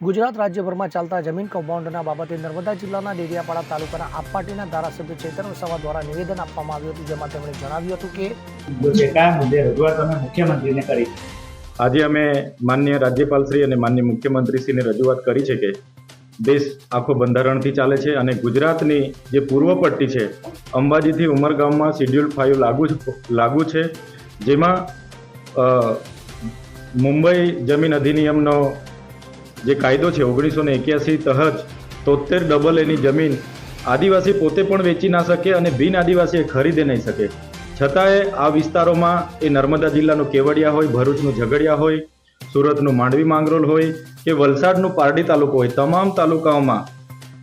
ગુજરાત રાજ્યભરમાં ચાલતા જમીન કૌભાંડના બાબતે નર્મદા જિલ્લાના ડેડિયાપાડા તાલુકાના આપપાટીના ધારાસભ્ય ચેતન વસાવા દ્વારા નિવેદન આપવામાં આવ્યું હતું જેમાં તેમણે જણાવ્યું હતું કે મુખ્યમંત્રીને કરી. આજે અમે માન્ય રાજ્યપાલશ્રી અને માન્ય મુખ્યમંત્રીશ્રીને રજૂઆત કરી છે કે દેશ આખો બંધારણથી ચાલે છે અને ગુજરાતની જે પૂર્વ પટ્ટી છે અંબાજીથી ઉમરગામમાં શિડ્યુલ ફાઇવ લાગુ લાગુ છે જેમાં મુંબઈ જમીન અધિનિયમનો જે કાયદો છે, ઓગણીસો ને એક્યાસી તહત તોતેર ડબલ એની જમીન આદિવાસી પોતે પણ વેચી ના શકે અને બિન આદિવાસીએ ખરીદે નહીં શકે. છતાંય આ વિસ્તારોમાં એ નર્મદા જિલ્લાનું કેવડિયા હોય, ભરૂચનું ઝઘડિયા હોય, સુરતનું માંડવી માંગરોલ હોય કે વલસાડનું પારડી તાલુકો હોય, તમામ તાલુકાઓમાં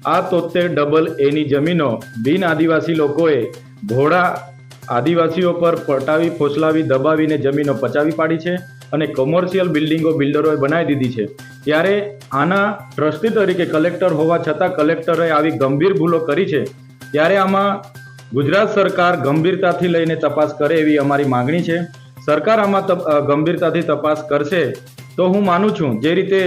આ તોતેર ડબલ એની જમીનો બિન આદિવાસી લોકોએ ભોળા આદિવાસીઓ પર પટાવી, ફોસલાવી, દબાવીને જમીનો પચાવી પાડી છે. અને કોમર્શિયલ બિલ્ડિંગો બિલ્ડરોએ બનાવી દીધી છે. ત્યારે આના ટ્રસ્ટી તરીકે કલેક્ટર હોવા છતાં કલેક્ટરે આવી ગંભીર ભૂલો કરી છે. ત્યારે આમાં ગુજરાત સરકાર ગંભીરતાથી લઈને તપાસ કરે એવી અમારી માગણી છે. સરકાર આમાં ગંભીરતાથી તપાસ કરશે તો હું માનું છું જે રીતે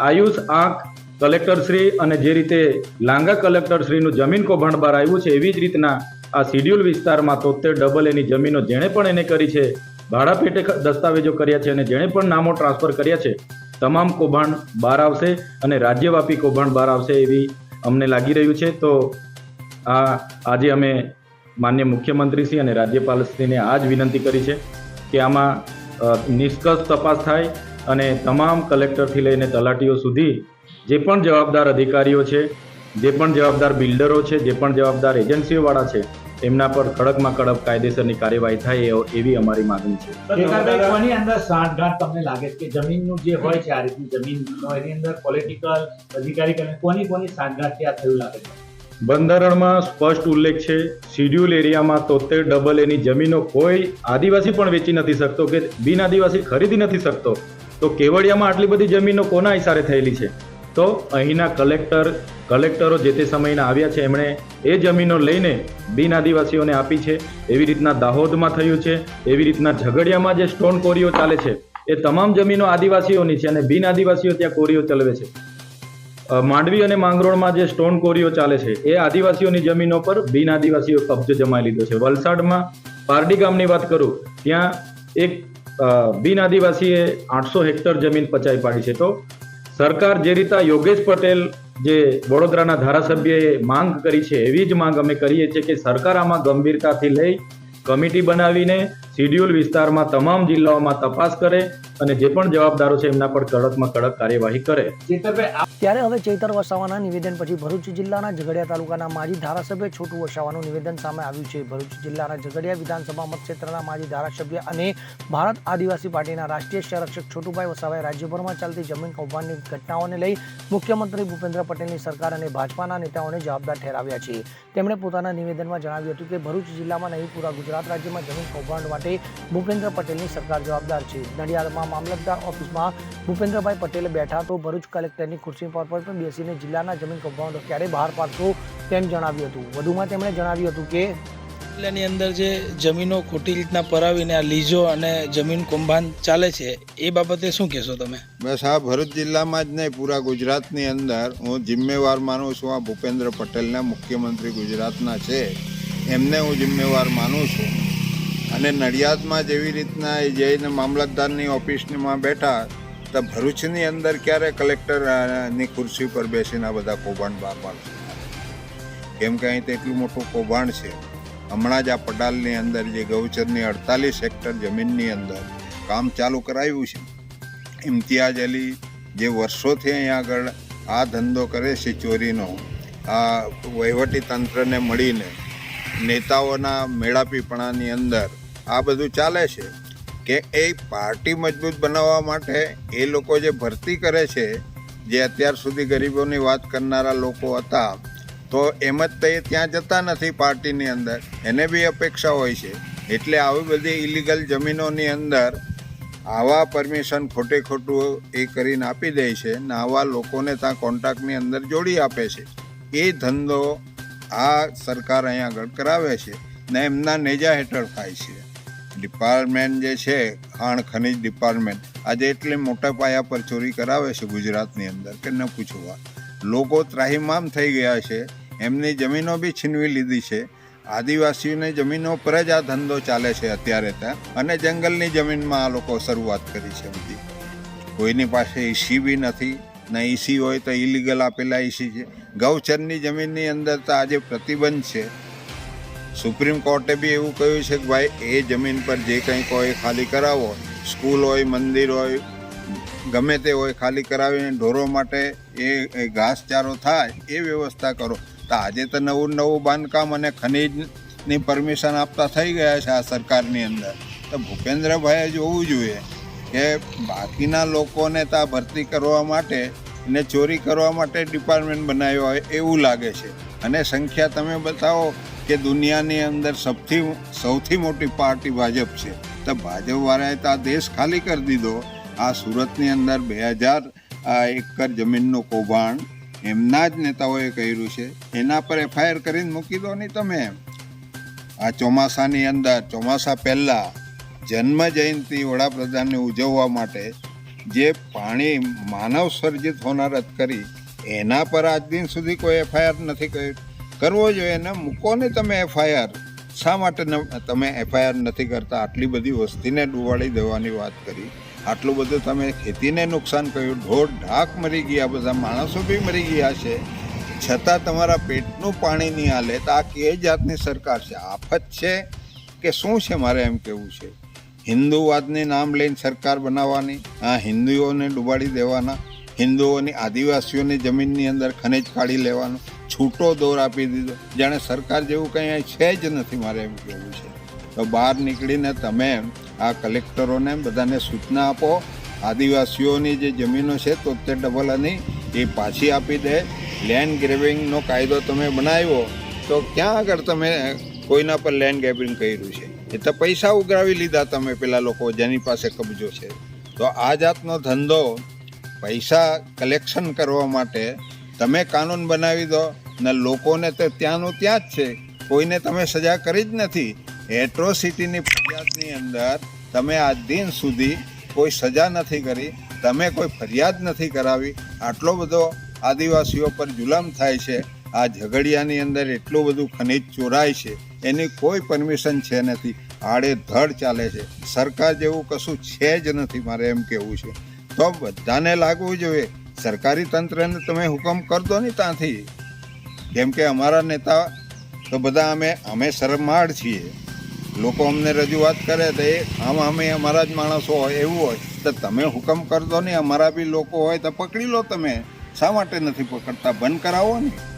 આયુષ આંખ કલેક્ટરશ્રી અને જે રીતે લાંગા કલેક્ટરશ્રીનું જમીન કૌભાંડ બહાર આવ્યું છે એવી જ રીતના આ શિડ્યુલ વિસ્તારમાં તોતેર ડબલ એની જમીનો જેણે પણ એને કરી છે ભાડા પેટે દસ્તાવેજો કર્યા છે અને જેણે પણ નામો ટ્રાન્સફર કર્યા છે, તમામ કૌભાંડ બહાર આવશે અને રાજ્યવ્યાપી કૌભાંડ બહાર આવશે એવી અમને લાગી રહ્યું છે. તો આ આજે અમે માન્ય મુખ્યમંત્રીશ્રી અને રાજ્યપાલશ્રીને આ જ વિનંતી કરી છે કે આમાં નિષ્કર્ષ તપાસ થાય અને તમામ કલેક્ટરથી લઈને તલાટીઓ સુધી જે પણ જવાબદાર અધિકારીઓ છે, જે પણ જવાબદાર બિલ્ડરો છે, જે પણ જવાબદાર એજન્સીઓવાળા છે એમના પર કડકમાં કડક કાયદેસરની કાર્યવાહી થાય એવી અમારી માગણી છે. કોની અંદર સાંઠગાંઠ તમને લાગે છે કે જમીનનું જે હોય છે આ રીતની જમીન એની અંદર પોલિટિકલ અધિકારી કોની કોની સાંઠગાંઠ ત્યાં થયું લાગે છે? બંધારણમાં સ્પષ્ટ ઉલ્લેખ છે શિડ્યુલ એરિયામાં તોતેર ડબલ એની જમીનો કોઈ આદિવાસી પણ વેચી નથી શકતો કે બિન આદિવાસી ખરીદી નથી શકતો. તો કેવડિયામાં આટલી બધી જમીનો કોના ઇશારે થયેલી છે? તો અહીંના કલેક્ટર, કલેક્ટરો જે તે સમયના આવ્યા છે, એમણે એ જમીનો લઈને બિન આદિવાસીઓને આપી છે. એવી રીતના દાહોદમાં થયું છે, એવી રીતના ઝઘડિયામાં જે સ્ટોન કોરીઓ ચાલે છે, એ તમામ જમીનો આદિવાસીઓની છે અને બિન આદિવાસીઓ ત્યાં કોરીઓ ચલાવે છે. માંડવી અને માંગરોળમાં જે સ્ટોન કોરીઓ ચાલે છે, એ આદિવાસીઓની જમીનો પર બિન આદિવાસીઓ કબજો જમાઈ લીધો છે. વલસાડમાં પારડી ગામની વાત કરું, ત્યાં એક બિન આદિવાસીએ આઠસો હેક્ટર જમીન પચાવી પાડી છે. તો સરકાર જે રીતે યોગેશ પટેલ જે વડોદરાના ધારાસભ્યએ માંગ કરી છે, એવી જ માંગ અમે કરીએ છીએ કે સરકાર આમાં ગંભીરતાથી લઈ કમિટી બનાવીને શિડ્યુલ વિસ્તારમાં તમામ જિલ્લાઓમાં તપાસ કરે અને જે પણ જવાબદારો છે એમના પર કડકમાં કડક કાર્યવાહી કરે. ત્યારે હવે ચૈતર વસાવાના નિવેદન પછી ભરૂચ જિલ્લાના ઝઘડિયા તાલુકાના માજી ધારાસભ્ય છોટુ વસાવાનું નિવેદન સામે આવ્યું છે. ભરૂચ જિલ્લાના ઝઘડિયા વિધાનસભા મતક્ષેત્રના માજી ધારાસભ્ય અને ભારત આદિવાસી પાર્ટીના રાષ્ટ્રીય સંરક્ષક છોટુભાઈ વસાવાએ રાજ્યભરમાં ચાલતી જમીન કૌભાંડની ઘટનાઓને લઈ મુખ્યમંત્રી ભૂપેન્દ્ર પટેલની સરકાર અને ભાજપાના નેતાઓને જવાબદાર ઠેરાવ્યા છે. તેમણે પોતાના નિવેદનમાં જણાવ્યું હતું કે ભરૂચ જિલ્લામાં નહીં પૂરા ગુજરાત રાજ્યમાં જમીન કૌભાંડ માટે ભૂપેન્દ્ર પટેલની સરકાર જવાબદાર છે. નડિયાદમાં મામલતદાર ઓફિસમાં ભૂપેન્દ્રભાઈ પટેલે બેઠા તો ભરૂચ કલેક્ટરની ખુરશી પર પણ બેસીને જિલ્લાના જમીન કૌભાંડો ક્યારે બહાર પાડશો તેમ જણાવ્યું હતું. વધુમાં તેમણે જણાવ્યું હતું કે જિલ્લાની અંદર જે જમીનો ખોટી રીતના પરાવીને આ લીજો અને જમીન કૌભાંડ ચાલે છે એ બાબતે શું કહેશો તમે? બસ આ ભરૂચ જિલ્લામાં જ નહીં પૂરા ગુજરાતની અંદર હું જિમ્મેવાર માનું છું આ ભૂપેન્દ્ર પટેલના મુખ્યમંત્રી ગુજરાતના છે. એમને હું જિમ્મેવાર માનું છું. અને નડિયાદમાં જેવી રીતના એ જઈને મામલતદારની ઓફિસમાં બેઠા, તો ભરૂચની અંદર ક્યારે કલેક્ટરની ખુરશી પર બેસીને આ બધા કૌભાંડ બહાર પાડશે કેમ કે અહીં તો એટલું મોટું કૌભાંડ છે. હમણાં જ આ પડાલની અંદર જે ગૌચરની અડતાલીસ હેક્ટર જમીનની અંદર કામ ચાલુ કરાવ્યું છે. ઇમ્તિયાજ અલી જે વર્ષોથી અહીંયા આગળ આ ધંધો કરે છે ચોરીનો, આ વહીવટી તંત્રને મળીને નેતાઓના મેળાપીપણાની અંદર આ બધું ચાલે છે કે એ પાર્ટી મજબૂત બનાવવા માટે એ લોકો જે ભરતી કરે છે, જે અત્યાર સુધી ગરીબોની વાત કરનારા લોકો હતા, તો એમ જ તે ત્યાં જતા નથી પાર્ટીની અંદર. એને બી અપેક્ષા હોય છે. એટલે આવી બધી ઇલીગલ જમીનોની અંદર આવા પરમિશન ખોટે ખોટું એ કરીને આપી દે છે ને આવા લોકોને ત્યાં કોન્ટ્રાક્ટની અંદર જોડી આપે છે. એ ધંધો આ સરકાર અહીંયા આગળ કરાવે છે ને એમના નેજા હેઠળ થાય છે. ડિપાર્ટમેન્ટ જે છે, ખાણ ખનિજ ડિપાર્ટમેન્ટ, આજે એટલી મોટા પાયા પર ચોરી કરાવે છે ગુજરાતની અંદર કે ન પૂછવા લોકો ત્રાહિમામ થઈ ગયા છે, એમની જમીનો બી છીનવી લીધી છે. આદિવાસીઓની જમીનો પર જ આ ધંધો ચાલે છે અત્યારે ત્યાં અને જંગલની જમીનમાં આ લોકો શરૂઆત કરી છે બધી. કોઈની પાસે ઈસી બી નથી, ને ઈસી હોય તો ઇલીગલ આપેલા ઈસી છે. ગૌચરની જમીનની અંદર તો આજે પ્રતિબંધ છે. સુપ્રીમ કોર્ટે બી એવું કહ્યું છે કે ભાઈ, એ જમીન પર જે કંઈ કોઈ ખાલી કરાવો, સ્કૂલ હોય, મંદિર હોય, ગમે તે હોય ખાલી કરાવીને ઢોરો માટે એ ઘાસચારો થાય, એ વ્યવસ્થા કરો. તો આજે તો નવું નવું બાંધકામ અને ખનીજની પરમિશન આપતા થઈ ગયા છે આ સરકારની અંદર. તો ભૂપેન્દ્રભાઈએ જોવું જોઈએ કે બાકીના લોકોને તો આ ભરતી કરવા માટે ને ચોરી કરવા માટે ડિપાર્ટમેન્ટ બનાવ્યો હોય એવું લાગે છે. અને સંખ્યા તમે બતાવો કે દુનિયાની અંદર સૌથી સૌથી મોટી પાર્ટી ભાજપ છે. તો ભાજપવાળાએ તો આ દેશ ખાલી કરી દીધો. આ સુરતની અંદર બે હજાર એકર જમીનનું કૌભાંડ એમના જ નેતાઓએ કર્યું છે. એના પર એફઆઈઆર કરીને મૂકી દો નહીં તમે આ ચોમાસાની અંદર, ચોમાસા પહેલાં જન્મ જયંતિ વડાપ્રધાનને ઉજવવા માટે જે પાણી માનવ સર્જિત હોનારત કરી, એના પર આજ દિન સુધી કોઈ એફઆઈઆર નથી કર્યું કરવો જોઈએ ને, મૂકો ને તમે એફઆઈઆર. શા માટે તમે એફઆઈઆર નથી કરતા? આટલી બધી વસ્તીને ડુબાડી દેવાની વાત કરી. આટલું બધું તમે ખેતીને નુકસાન કર્યું. ઢોર ઢાક મરી ગયા, બધા માણસો બી મરી ગયા છે. છતાં તમારા પેટનું પાણી નહીં હાલે, તો આ કે જાતની સરકાર છે? આફત છે કે શું છે મારે એમ કહેવું છે? હિન્દુવાદને નામ લઈને સરકાર બનાવવાની, આ હિન્દુઓને ડુબાડી દેવાના, હિન્દુઓની આદિવાસીઓની જમીનની અંદર ખનિજ કાઢી લેવાનો, છૂટો દોર આપી દીધો. જાણે સરકાર જેવું કંઈ છે જ નથી મારે એમ કહેવું છે. તો બહાર નીકળીને તમે આ કલેક્ટરોને બધાને સૂચના આપો, આદિવાસીઓની જે જમીનો છે તોતેર ડબલ અને એ પાછી આપી દે. લેન્ડ ગ્રેવિંગનો કાયદો તમે બનાવ્યો, તો ક્યાં આગળ તમે કોઈના પર લેન્ડ ગ્રેબિંગ કર્યું છે? એ તો પૈસા ઉઘરાવી લીધા તમે પેલા લોકો, જેની પાસે કબજો છે. તો આ જાતનો ધંધો પૈસા કલેક્શન કરવા માટે તમે કાનૂન બનાવી દો ને લોકોને તો ત્યાંનું ત્યાં જ છે. કોઈને તમે સજા કરી જ નથી. એટ્રોસિટીની ફરિયાદની અંદર તમે આ દિન સુધી કોઈ સજા નથી કરી, તમે કોઈ ફરિયાદ નથી કરાવી. આટલો બધો આદિવાસીઓ પર જુલમ થાય છે. આ ઝઘડિયાની અંદર એટલું બધું ખનિજ ચોરાય છે, એની કોઈ પરમિશન છે નથી. આડે ધડ ચાલે છે. સરકાર જેવું કશું છે જ નથી, મારે એમ કહેવું છે. તો બધાને લાગવું જોઈએ. સરકારી તંત્રને તમે હુકમ કર દો ને ત્યાંથી. કેમ કે અમારા નેતા તો બધા અમે અમે શરમાળ છીએ. લોકો અમને રજૂઆત કરે તો એ, આમ અમે અમારા જ માણસો હોય, એવું હોય. તો તમે હુકમ કર દો ને અમારા બી લોકો હોય તો પકડી લો તમે. શા માટે નથી પકડતા? બંધ કરાવો ને.